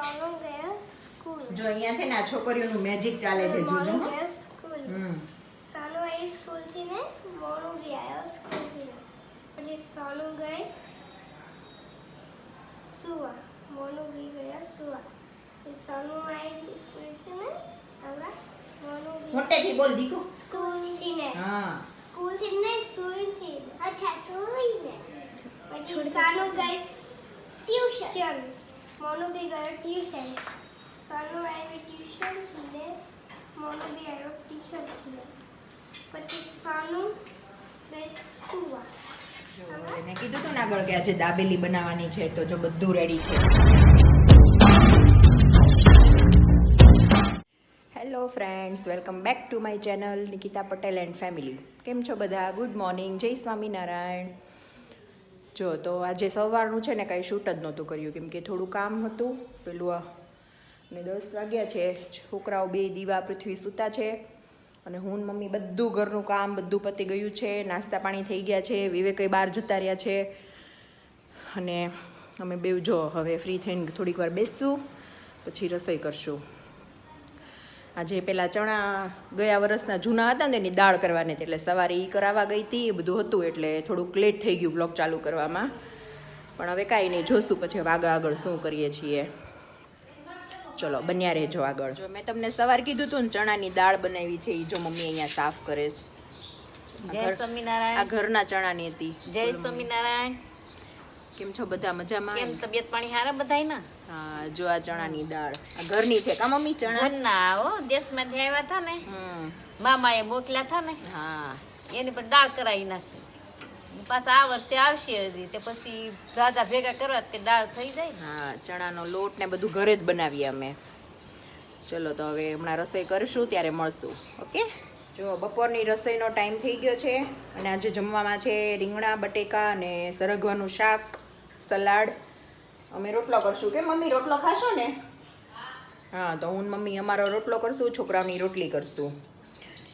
સોનુ ગયો સ્કૂલ જો અહીંયા છે ને આ છોકરીઓનું મેજિક ચાલે છે જોજો મોનુ હો. ગયો સ્કૂલ હમ. સોનુ આવી સ્કૂલથી ને મોનુ બી આવ્યો સ્કૂલથી ને. પછી સોનુ ગઈ સુવા. મોનુ બી ગયા સુવા. પછી સોનુ આવી સ્કૂલથી ને હવે મોનુ બી મોટેથી બોલ દીકુ. સ્કૂલથી ને. હા. સ્કૂલથી ને સુઈથી અચ્છા સુઈને પછી સાનુ ગઈ ટ્યુશન મોનુ બી ગયો ટ્યુશન સાનુ આવી ટ્યુશન ને મોનુ બી આવ્યો ટ્યુશન પછી સાનુ ગઈ સુવા જો, મેં કીધું તું ને આગળ કે આજે દાબેલી બનાવવાની છે તો જો બધું રેડી છે. Hello friends welcome back to my channel Nikita Patel and family કેમ છો બધા? ગુડ મોર્નિંગ જય સ્વામિનારાયણ. જો, તો આજે સવારનું છે ને કાંઈ શૂટ જ નહોતું કર્યું. કેમ કે થોડું કામ હતું. પેલું ને દસ વાગ્યા છે. છોકરાઓ બે દીવા પૃથ્વી સૂતા છે. અને હું મમ્મી બધું ઘરનું કામ, બધું પતી ગયું છે. નાસ્તા પાણી થઈ ગયા છે. વિવેકે બહાર જતા રહ્યા છે. અને અમે બેવ જો હવે ફ્રી થઈને થોડીક વાર બેસશું પછી રસોઈ કરશું. આજે પેલા ચણા ગયા વર્ષના જૂના હતા ને એની દાળ કરવાની હતી એટલે સવારે એ કરાવવા ગઈ હતી એ બધું હતું એટલે થોડુંક લેટ થઈ ગયું બ્લોગ ચાલુ કરવામાં. પણ હવે કાંઈ નહીં જોશું પછી આગળ આગળ શું કરીએ છીએ. ચલો બન્યા રહેજો આગળ. જો મેં તમને સવાર કીધું હતું ને ચણાની દાળ બનાવી છે એ જો મમ્મી અહીંયા સાફ કરે છે. જય સ્વામિનારાયણ. આ ઘરના ચણાની હતી. જય સ્વામિનારાયણ. કેમ છો બધા મજામાં? કેમ તબિયત પાણી હારા બધાય ના હા જો આ ચણાની દાળ. આ ઘરની છે કા મમ્મી ચણા? ઘરના હો દેશમાંથી આવ્યા હતા ને. મામાએ મોકલ્યા હતા ને. હા. એની પર દાળ કરાવી નાખી. પાછા આ વર્ષે આવશે હજી તે પછી દાદા ભેગા કરવા તે દાળ થઈ જાય. ને. હા ચણાનો લોટ ને બધું ઘરે જ બનાવીએ અમે. ચલો તો હવે હમણાં રસોઈ કરીશું ત્યારે મળશું ઓકે? જો બપોરની રસોઈનો ટાઈમ થઈ ગયો છે અને આજે જમવામાં છે રીંગણા બટેકા અને સરગવાનું શાક. સલાડ. અમે રોટલો કરશું કે મમ્મી રોટલો ખાશો ને? હા, તો હું મમ્મી અમારો રોટલો કરશું, છોકરાઓની રોટલી કરશું.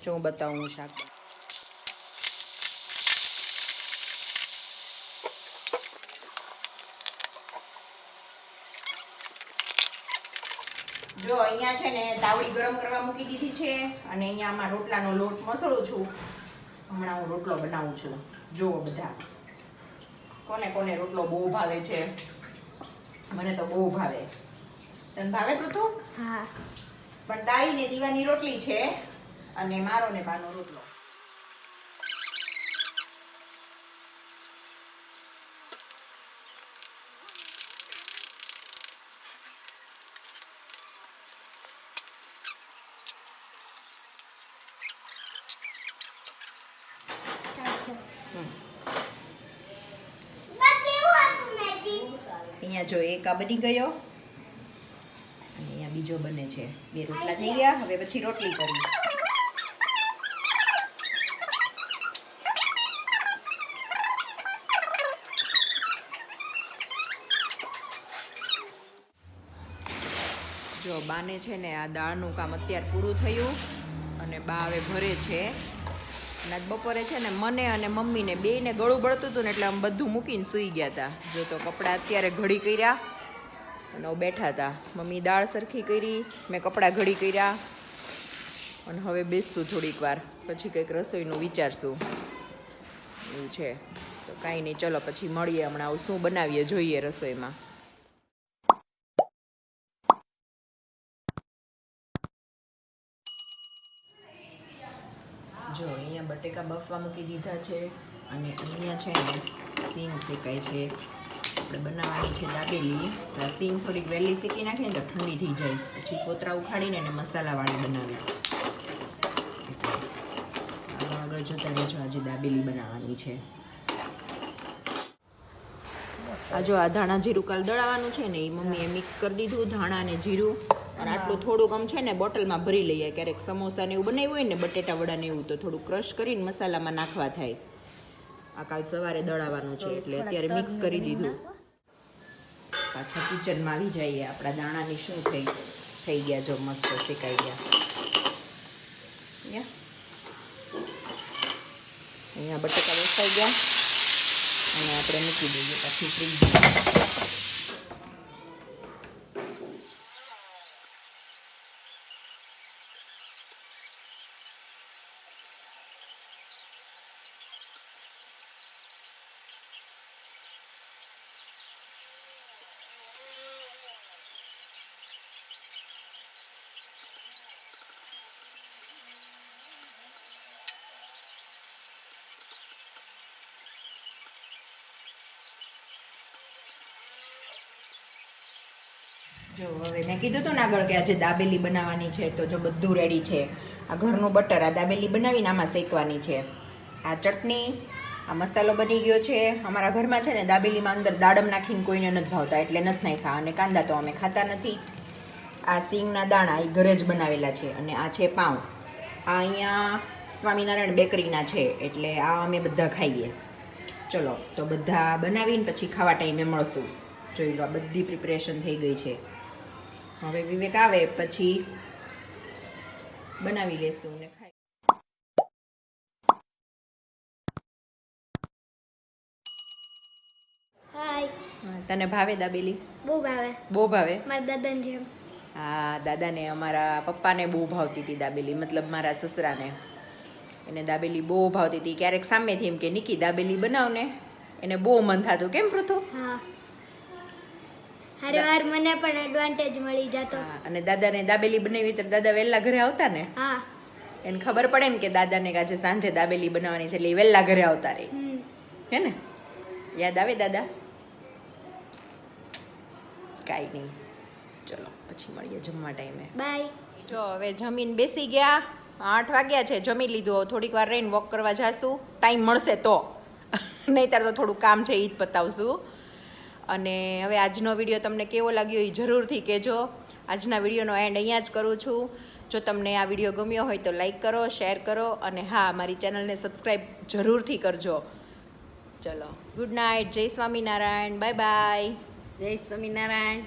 જો હું બતાવું શાક. જો અહીંયા છે ને તાવડી ગરમ કરવા મૂકી દીધી છે અને અહીંયા આમાં રોટલાનો લોટ મસળું છું. હમણાં હું રોટલો બનાવું છું. જુઓ બધા. કોને કોને રોટલો બહુ ભાવે છે? મને તો બહુ ભાવે. તને ભાવે પૃથુ? હા. પણ તારી ને દીવાની રોટલી છે અને મારો ને બાનો રોટલો. અહીંયા જો એક આ બની ગયો. અને અહીંયા બીજો બને છે. બે રોટલા થઈ ગયા. હવે પછી રોટલી કરી જો બાને છે ને આ દાળનું કામ અત્યારે પૂરું થયું અને બા હવે ભરે છે. અને બપોરે છે ને મને અને મમ્મીને બેયને ગળું બળતું હતું ને એટલે આમ બધું મૂકીને સૂઈ ગયા હતા જો તો કપડાં અત્યારે ઘડી કર્યા અને બેઠા હતા મમ્મી દાળ સરખી કરી, મેં કપડાં ઘડી કર્યા અને હવે બેસતું થોડીક વાર. પછી કંઈક રસોઈનું વિચારશું. એવું છે. તો કાંઈ નહીં, ચલો પછી મળીએ હમણાં. શું બનાવીએ? જોઈએ રસોઈમાં જો અહીંયા બટેકા બફવા મૂકી દીધા છે. અને અહીંયા છે ને સિંગ શેકાય છે. આપણે બનાવવાની છે દાબેલી. તો સિંગ થોડીક વહેલી શેકી નાખીએ ને તો ઠંડી થઈ જાય. પછી કોતરા ઉખાડીને એને મસાલાવાળી બનાવી આગળ જતા રહેજો, આજે દાબેલી બનાવવાની છે. આ જો આ ધાણા જીરું કાલ દળાવવાનું છે ને, એ મમ્મીએ મિક્સ કરી દીધું, ધાણા અને જીરું. અને આટલું થોડુંક આમ છે ને બોટલમાં ભરી લઈએ. ક્યારેક સમોસા ને એવું બનાવ્યું હોય ને બટેટા વડા ને એવું તો થોડું ક્રશ કરીને મસાલામાં નાખવા થાય. આ કાલ સવારે દળાવાનું છે એટલે અત્યારે મિક્સ કરી દીધું. પાછા કિચનમાં આવી જઈએ. આપણા દાણાની શું થઈ? થઈ ગયા જો મસ્ત શેકાઈ ગયા. અહીંયા બટેકા વેચાઈ ગયા. અને આપણે મૂકી દઈએ પછી ફ્રીજમાં જો, હવે મેં કીધું હતું ને આગળ કે આજે દાબેલી બનાવવાની છે, તો જો બધું રેડી છે. આ ઘરનું બટર આ દાબેલી બનાવીને આમાં શેકવાની છે. આ ચટણી, આ મસાલો બની ગયો છે. અમારા ઘરમાં છે ને દાબેલીમાં અંદર દાડમ નાખીને કોઈને નથી ભાવતા, એટલે નથી નાખ્યા. અને કાંદા તો અમે ખાતા નથી. આ સિંગના દાણા એ ઘરે જ બનાવેલા છે. અને આ છે પાઉં. આ અહીંયા સ્વામિનારાયણ બેકરીના છે, એટલે આ અમે બધા ખાઈએ. ચલો, તો બધા બનાવીને પછી ખાવા ટાઈમે મળશું. જોઈ લો બધી પ્રિપરેશન થઈ ગઈ છે. હવે વિવેક આવે પછી બનાવી લેશું ને ખાઈ તને ભાવે દાબેલી? બહુ ભાવે. બહુ ભાવે? મારા દાદાને જેમ. હા દાદાને અમારા પપ્પાને બહુ ભાવતી હતી દાબેલી મતલબ મારા સસરાને. એને દાબેલી બહુ ભાવતી હતી. ક્યારેક સામેથી એમ કે નિકી દાબેલી બનાવને. એને બહુ મન થતું. કેમ પૃથુ? હા. હર વાર મને પણ એડવાન્ટેજ મળી જતો. અને દાદાને દાબેલી બનાવી તો દાદા વહેલા ઘરે આવતા ને? હા. એને ખબર પડે ને કે દાદાને આજે સાંજે દાબેલી બનાવવાની છે એટલે એ વહેલા ઘરે આવતા રહે. હે ને? યાદ આવે દાદા? કાંઈ નહીં. ચલો પછી મળીએ જમવા ટાઈમે. બાય. જો હવે જમીન બેસી ગયા. આઠ વાગ્યા છે જમી લીધું. થોડીક વાર રહીને વોક કરવા જાશું. ટાઈમ મળશે તો. નહીંતર તો થોડું કામ છે એ જ પતાવશું. અને હવે આજનો વીડિયો તમને કેવો લાગ્યો એ જરૂરથી કહેજો. આજના વિડીયોનો એન્ડ અહીંયા જ કરું છું. જો તમને આ વીડિયો ગમ્યો હોય તો લાઈક કરો શેર કરો અને હા, મારી ચેનલને સબસ્ક્રાઈબ જરૂરથી કરજો. ચલો ગુડ નાઇટ જય સ્વામિનારાયણ બાય બાય જય સ્વામિનારાયણ.